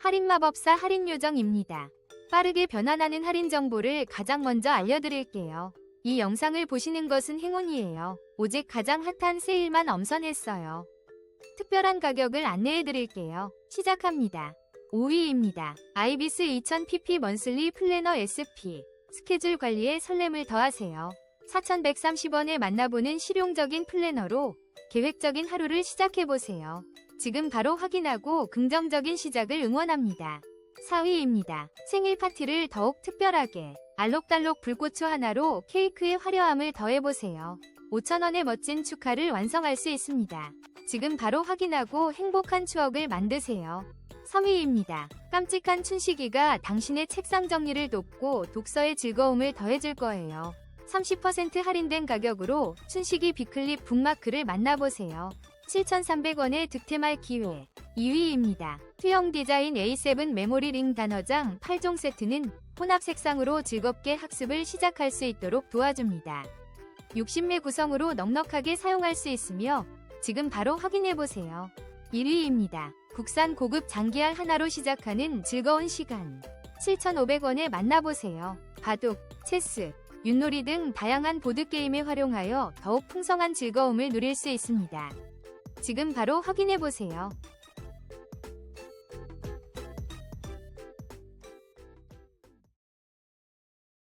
할인마법사 할인요정입니다. 빠르게 변환하는 할인 정보를 가장 먼저 알려드릴게요. 이 영상을 보시는 것은 행운이에요. 오직 가장 핫한 세일만 엄선했어요. 특별한 가격을 안내해드릴게요. 시작합니다. 5위입니다. 아이비스 2000pp 먼슬리 플래너 SP. 스케줄 관리에 설렘을 더하세요. 4,130원에 만나보는 실용적인 플래너로 계획적인 하루를 시작해보세요. 지금 바로 확인하고 긍정적인 시작을 응원합니다. 4위입니다. 생일 파티를 더욱 특별하게 알록달록 불꽃초 하나로 케이크의 화려함을 더해보세요. 5,000원의 멋진 축하를 완성할 수 있습니다. 지금 바로 확인하고 행복한 추억을 만드세요. 3위입니다. 깜찍한 춘식이가 당신의 책상 정리를 돕고 독서의 즐거움을 더해줄 거예요. 30% 할인된 가격으로 춘식이 비클립 북마크를 만나보세요. 7,300원의 득템할 기회. 2위입니다. 투영 디자인 A7 메모리 링 단어장 8종 세트는 혼합 색상으로 즐겁게 학습을 시작할 수 있도록 도와줍니다. 60매 구성으로 넉넉하게 사용할 수 있으며 지금 바로 확인해보세요. 1위입니다. 국산 고급 장기알 하나로 시작하는 즐거운 시간. 7,500원에 만나보세요. 바둑, 체스, 윷놀이 등 다양한 보드게임에 활용하여 더욱 풍성한 즐거움을 누릴 수 있습니다. 지금 바로 확인해 보세요.